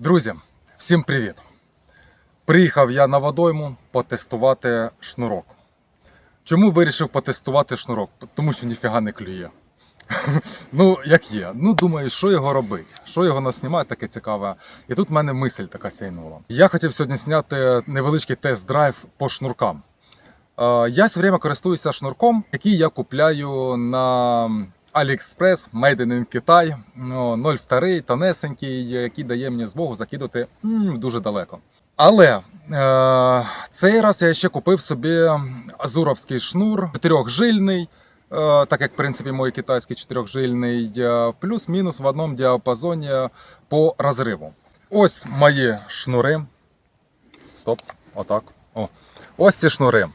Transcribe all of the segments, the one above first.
Друзі, всім привіт! Приїхав я на водойму потестувати шнурок. Чому вирішив потестувати шнурок? Тому що ніфіга не клює. Ну, як є. Ну, думаю, що його робити? Що його наснімати, таке цікаве. І тут в мене мисль така сяйнула. Я хотів сьогодні зняти невеличкий тест-драйв по шнуркам. Е, Я все время користуюся шнурком, який я купляю на AliExpress, Made in Китай, ну, 0,2, тонесенький, який дає мені змогу закидати м, дуже далеко. Але е, цей раз я ще купив собі азуровський шнур, чотирьохжильний, е, так як в принципі мій китайський чотирьохжильний, е, плюс-мінус в одному діапазоні по розриву. Ось мої шнури. Стоп, отак. О. Ось ці шнури.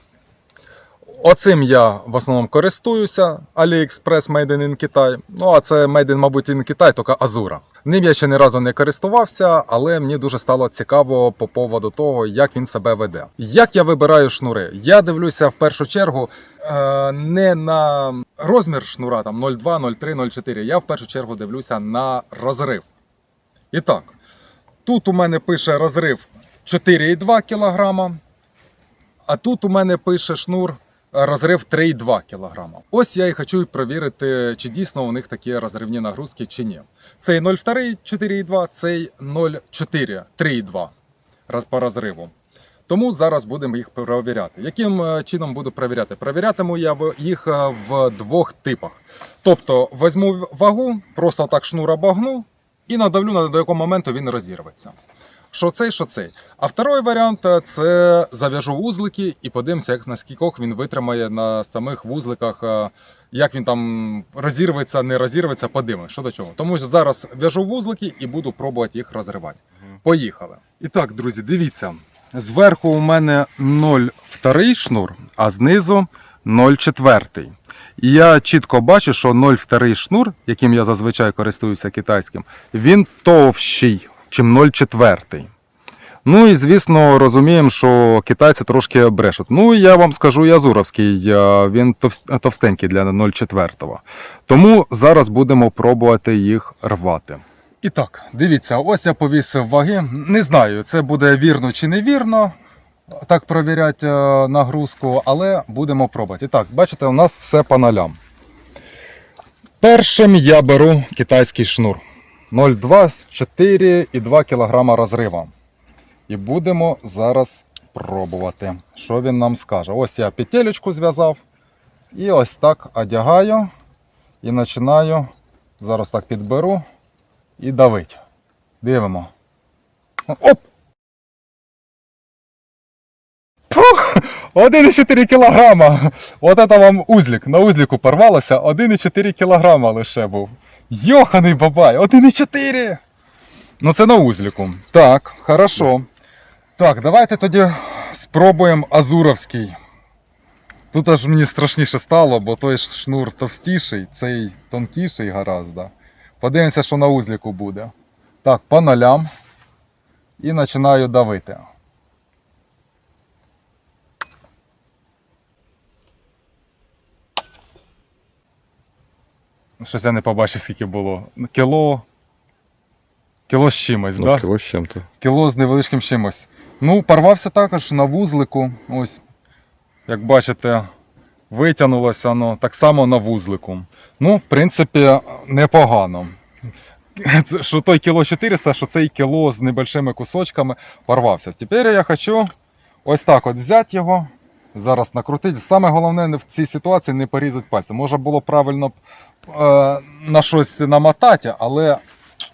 Оцим я в основному користуюся. AliExpress Made in Китай. Ну, а це Made in, мабуть, in Китай, тільки Азура. Ним я ще ні разу не користувався, але мені дуже стало цікаво по поводу того, як він себе веде. Як я вибираю шнури? Я дивлюся в першу чергу е, не на розмір шнура там 0,2, 0,3, 0,4. Я в першу чергу дивлюся на розрив. І так, тут у мене пише розрив 4,2 кг, а тут у мене пише шнур розрив 3,2 кг. Ось я і хочу перевірити, чи дійсно у них такі розривні нагрузки, чи ні. Цей 0,2 4,2, цей 0,4 3,2 раз по розриву. Тому зараз будемо їх перевіряти. Яким е, чином буду перевіряти? Перевірятиму я їх е, в двох типах. Тобто візьму вагу, просто так шнур обогну і надавлю, до якого моменту він розірветься. Що цей, що цей. А второй варіант е, це зав'яжу вузлики і подивимося, як на скількох він витримає на самих вузликах, е, як він там розірветься, не розірветься, подивимось, що до чого. Тому що зараз в'яжу вузлики і буду пробувати їх розривати. Поїхали. І так, друзі, дивіться. Зверху у мене 0,2 шнур, а знизу 0,4. І я чітко бачу, що 0,2 шнур, яким я зазвичай користуюся китайським, він товщий, чим 0,4. Ну і звісно, розуміємо, що китайці трошки брешуть. Ну, я вам скажу, е, він товстенький для 0,4. Тому зараз будемо пробувати їх рвати. І так, дивіться, ось я повісив ваги. Не знаю, це буде вірно чи не вірно. Так провіряти е, нагрузку, але будемо пробувати. І так, бачите, у нас все по нолям. Першим я беру китайський шнур 0,2 з 4,2 кг розрива. І будемо зараз пробувати, що він нам скаже. Ось я петелечку зв'язав. І ось так одягаю і починаю. Зараз так підберу і давить. Дивимо. Оп! Пух! 1,4 кілограма. От це вам узлік. На узліку порвалося. 1,4 кілограма лише був. Йоханий бабай, 1,4! Ну це на узліку. Так, хорошо. Так, давайте тоді спробуємо азуровський. Тут аж мені страшніше стало, бо той шнур товстіший, цей тонкіший гораздо. Подивимося, що на узліку буде. Так, по нолям. І починаю давити. Щось я не побачив, скільки було. Кіло. Кіло з чимось, Ну. Да? кіло з чим-то. Кіло з невеличким чимось. Ну, порвався також на вузлику. Ось, як бачите, витягнулося воно так само на вузлику. Ну, в принципі, непогано. Що той кіло 400, що цей кіло з небольшими кусочками порвався. Тепер я хочу ось так от взяти його. Зараз накрутити. Саме головне в цій ситуації не порізати пальцем. Може було правильно е, на щось намотати, але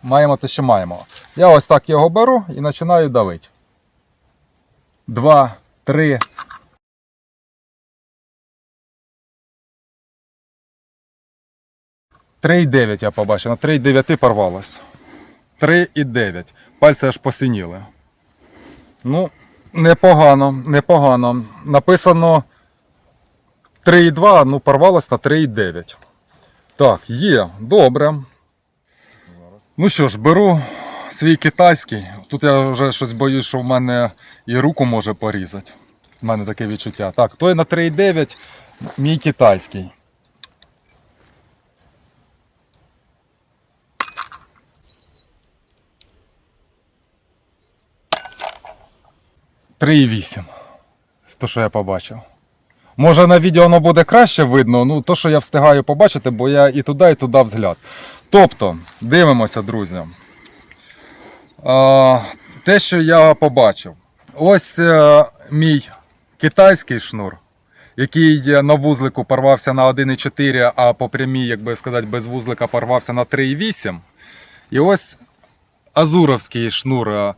маємо те, що маємо. Я ось так його беру і починаю давити. Два, три. Три дев'ять я побачив. На 3,9 порвалось. 3,9. Пальці аж посиніли. Ну, непогано, непогано. Написано 3,2, ну порвалось на 3,9. Так, є, добре. Ну що ж, беру свій китайський. Тут я вже щось боюсь, що в мене і руку може порізати. У мене таке відчуття. Так, той на 3,9, мій китайський. 3,8. То, що я побачив. Може на відео воно буде краще видно, ну то, що я встигаю побачити, бо я і туди, і туди взгляд. Тобто, дивимося, друзі. А, те, що я побачив. Ось е, мій китайський шнур, який на вузлику порвався на 1,4, а по прямій, як би сказати, без вузлика порвався на 3,8. І ось азуровський шнур, е,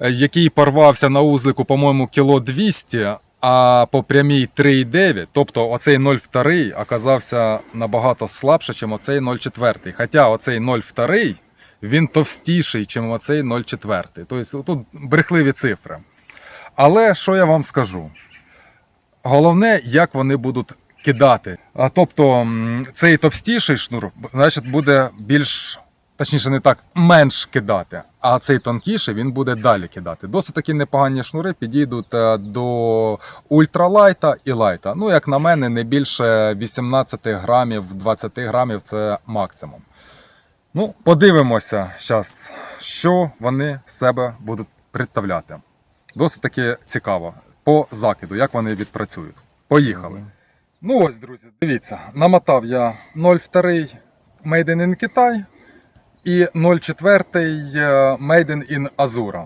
який порвався на узлику, по-моєму, кіло 200, а по прямій 3,9. Тобто оцей 0,2 оказався набагато слабше, ніж оцей 0,4. Хоча оцей 0,2 він товстіший, ніж оцей 0,4. Тобто тут брехливі цифри. Але що я вам скажу? Головне, як вони будуть кидати. А тобто цей товстіший шнур, значить, буде більш, точніше, не так, менш кидати. А цей тонкіший він буде далі кидати. Досить такі непогані шнури підійдуть е, до ультралайта і лайта. Ну, як на мене, не більше 18 грамів, 20 грамів це максимум. Ну, подивимося зараз, що вони з себе будуть представляти. Досить таки цікаво по закиду, як вони відпрацюють. Поїхали. Ну ось, друзі, дивіться, намотав я 0,2 Made in Китай і 0,4 е, Made in Azura.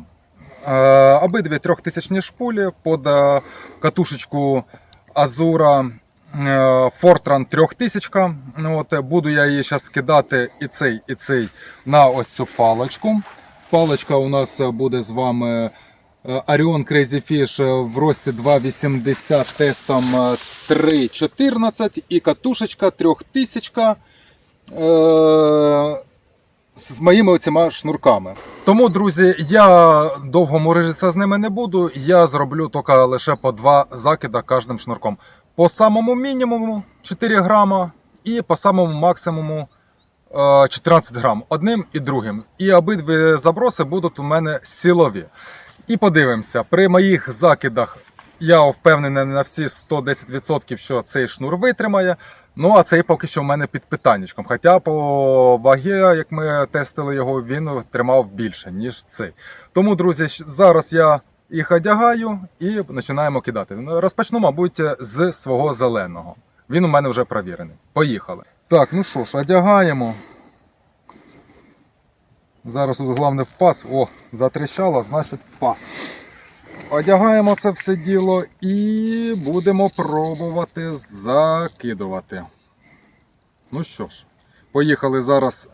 Е, Обидві трьохтисячні шпулі під е, катушечку е, Fortran 3000. Ну, от, буду я її зараз скидати і цей, і цей на ось цю паличку. Паличка у нас буде з вами Orion Crazy Fish в рості 2,80 тестом е, 3,14 і катушечка 3000 е, з моїми оціма шнурками. Тому, друзі, я довго морижитися з ними не буду. Я зроблю тільки лише по два закида кожним шнурком. По самому мінімуму 4 грама і по самому максимуму е, 14 грам. Одним і другим. І обидві заброси будуть у мене силові. І подивимося, при моїх закидах я впевнений на всі 110%, що цей шнур витримає. Ну а цей поки що в мене під питаннячком. Хоча по вагі, як ми тестили його, він тримав більше, ніж цей. Тому, друзі, зараз я їх одягаю і починаємо кидати. Ну, Розпочну, мабуть, з свого зеленого. Він у мене вже провірений. Поїхали. Так, ну що ж, одягаємо. Зараз тут головне в пас. О, затріщало, значить в пас. Одягаємо це все діло і будемо пробувати закидувати. Ну що ж, поїхали зараз.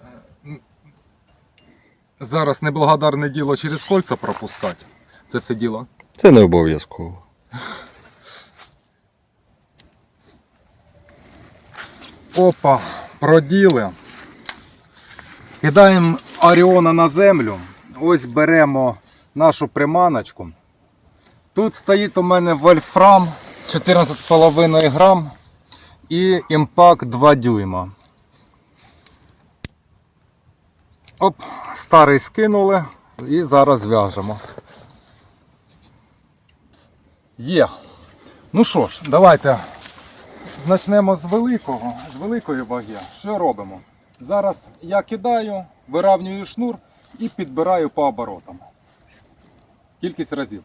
Зараз неблагодарне діло через кольця пропускати. Це все діло. Це не обов'язково. Опа, проділи. Кидаємо Оріона на землю. Ось беремо нашу приманочку. Тут стоїть у мене вольфрам 14,5 грам і імпакт 2 дюйма. Оп, старий скинули і зараз в'яжемо. Є. Ну що ж, давайте Почнемо з великого, з великої ваги. Що робимо? Зараз я кидаю, виравнюю шнур і підбираю по оборотам. Кількість разів.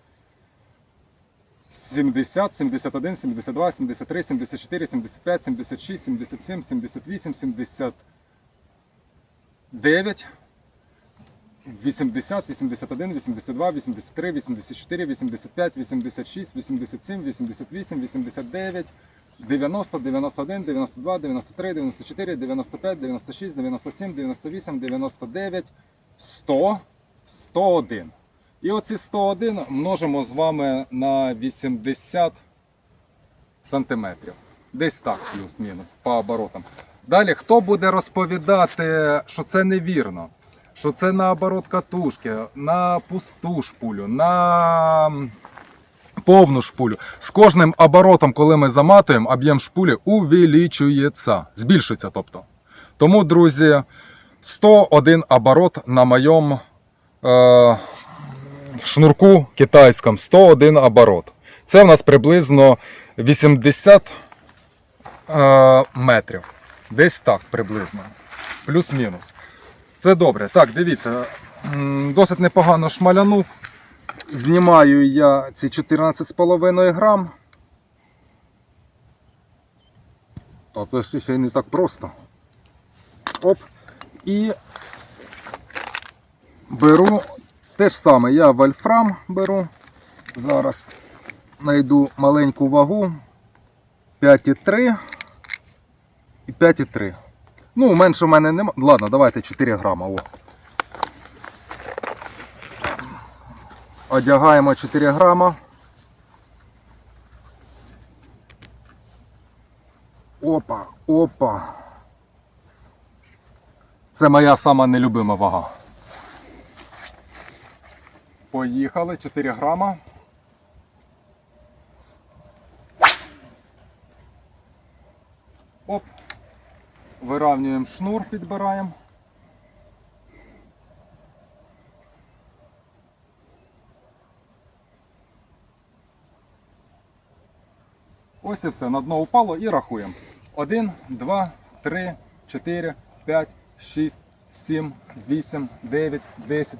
70, 71, 72, 73, 74, 75, 76, 77, 78, 79, 80, 81, 82, 83, 84, 85, 86, 87, 88, 89, 90, 91, 92, 93, 94, 95, 96, 97, 98, 99, 100, 101. І оці 101 множимо з вами на 80 сантиметрів. Десь так, плюс-мінус, по оборотам. Далі, хто буде розповідати, що це невірно, що це на оборот катушки, на пусту шпулю, на повну шпулю. З кожним оборотом, коли ми заматуємо, об'єм шпулі увеличується, збільшується. тобто. Тому, друзі, 101 оборот на моєму е, шнурку китайському 101 оборот. Це в нас приблизно 80 е, метрів. Десь так приблизно. Плюс-мінус. Це добре. Так, дивіться, досить непогано шмалянув. Знімаю я ці 14,5 грам. Та це ж ще й не так просто. Оп. І беру те ж саме, я вольфрам беру. Зараз знайду маленьку вагу 5,3 і 5,3. Ну, менше в мене нема. Ладно, давайте 4 грама. О. Одягаємо 4 грама. Опа, опа. Це моя сама нелюбима вага. Поїхали, 4 грама. Оп. Виравнюємо шнур, підбираємо. Ось і все. На дно упало і рахуємо. 1, 2, 3, 4, 5, 6, 7, 8, 9, 10,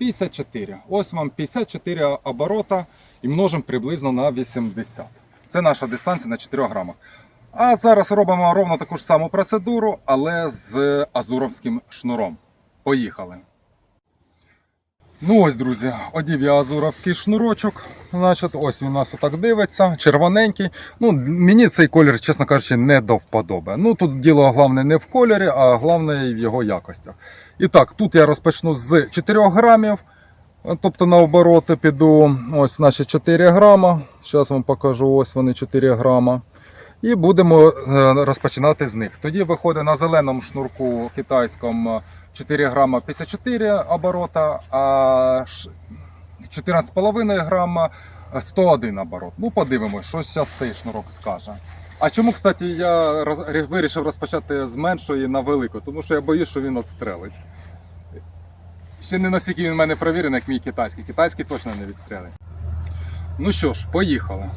54. Ось вам 54 оборота і множимо приблизно на 80. Це наша дистанція на 4 грамах. А зараз робимо ровно таку ж саму процедуру, але з азуровським шнуром. Поїхали. Ну ось, друзі, одів я азуровський шнурочок. Значить, ось він нас отак дивиться, червоненький. Ну, мені цей колір, чесно кажучи, не до вподоби. Ну тут діло головне не в кольорі, а головне в його якостях. І так, тут я розпочну з 4 грамів. Тобто на обороти піду ось наші 4 грама. Зараз вам покажу, ось вони 4 грама. І будемо е, розпочинати з них. Тоді виходить на зеленому шнурку китайському 4 грама 54 оборота, а 14,5 грама 101 оборот. Ну, подивимось, що зараз цей шнурок скаже. А чому, кстати, я роз- вирішив розпочати з меншої на велику? Тому що я боюсь, що він відстрелить. Ще не настільки він в мене провірений, як мій китайський. Китайський точно не відстрелить. Ну що ж, поїхали.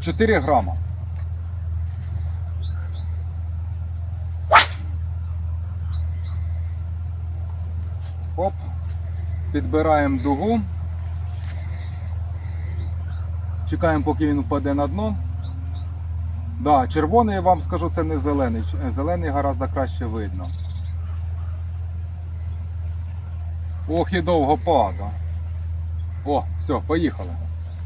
4 грама. Оп. Підбираємо дугу. Чекаємо, поки він впаде на дно. Да, червоний, я вам скажу, це не зелений. Зелений гораздо краще видно. Ох і довго пада. О, все, поїхали.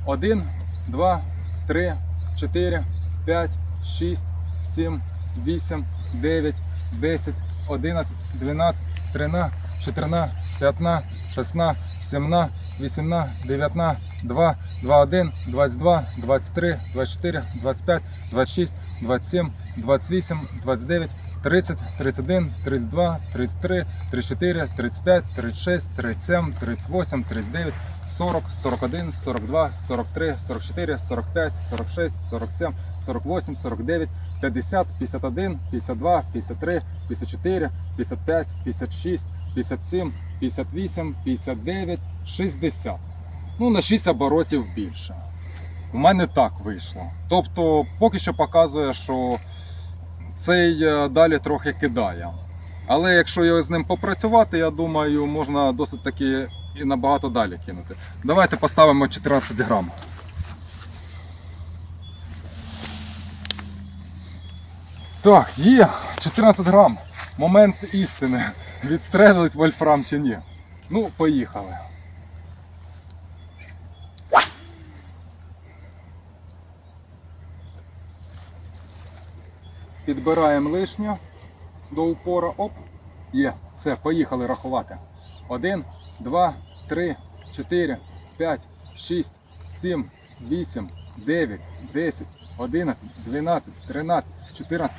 Один, два, три, чотири, п'ять, шість, сім, вісім, дев'ять, десять, одинадцять, дванадцять, тринадцять, чотирнадцять, п'ятнадцять, шістнадцять, сімнадцять, вісімнадцять, дев'ятнадцять, два, два, один, двадцять два, двадцять три, двадцять чотири, двадцять п'ять, двадцять шість, двадцять сім, двадцять вісім, двадцять дев'ять, 30, 31, 32, 33, 34, 35, 36, 37, 38, 39, 40, 41, 42, 43, 44, 45, 46, 47, 48, 49, 50, 51, 52, 53, 54, 55, 56, 57, 58, 59, 60. Ну, на 6 оборотів більше. У мене так вийшло. Тобто, поки що показує, що цей е, далі трохи кидає. Але якщо його з ним попрацювати, я думаю, можна досить таки і набагато далі кинути. Давайте поставимо 14 грам. Так, є 14 грам. Момент істини. Відстрелились вольфрам чи ні. Ну, поїхали. Підбираємо лишнє до упора. Оп. Є. Все, поїхали рахувати. Один, два, три, чотири, п'ять, шість, сім, вісім, дев'ять, десять, одинадцять, дванадцять, тринадцять, чотирнадцять,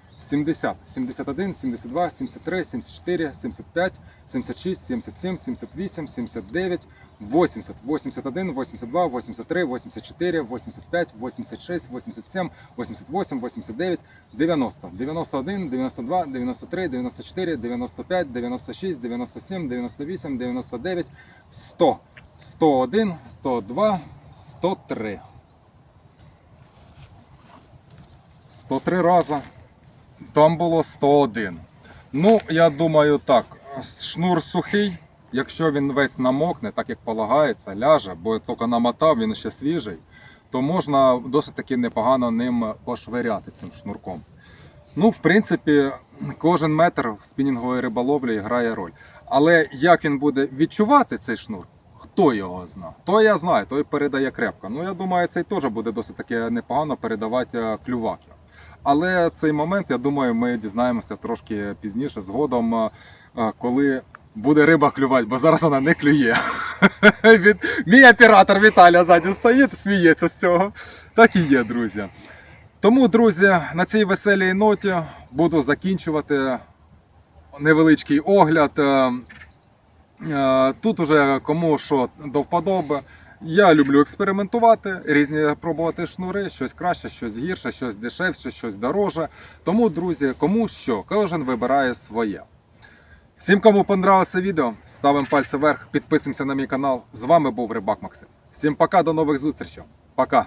70, 71, 72, 73, 74, 75, 76, 77, 78, 79, 80, 81, 82, 83, 84, 85, 86, 87, 88, 89, 90, 91, 92, 93, 94, 95, 96, 97, 98, 99, 100, 101, 102, 103. 103 рази. Там було 101. Ну, я думаю, так. Шнур сухий. Якщо він весь намокне, так як полагається, ляже, бо тільки намотав, він ще свіжий, то можна досить таки непогано ним пошвиряти цим шнурком. Ну, в принципі, кожен метр в спінінговій риболовлі грає роль. Але як він буде відчувати цей шнур, хто його знає? То я знаю, той передає крепко. Ну, я думаю, цей теж буде досить таки непогано передавати е, клюваки. Але цей момент, я думаю, ми дізнаємося трошки пізніше, згодом, е, е, коли буде риба клювати, бо зараз вона не клює. Мій оператор Віталя ззаді стоїть, сміється з цього. Так і є, друзі. Тому, друзі, на цій веселій ноті буду закінчувати невеличкий огляд. Е, Тут уже кому що до вподоби. Я люблю експериментувати, різні пробувати шнури, щось краще, щось гірше, щось дешевше, щось дороже. Тому, друзі, кому що, кожен вибирає своє. Всім, кому понравилося відео, ставимо пальці вверх, підписуємося на мій канал. З вами був Рибак Максим. Всім пока, до нових зустрічей. Пока.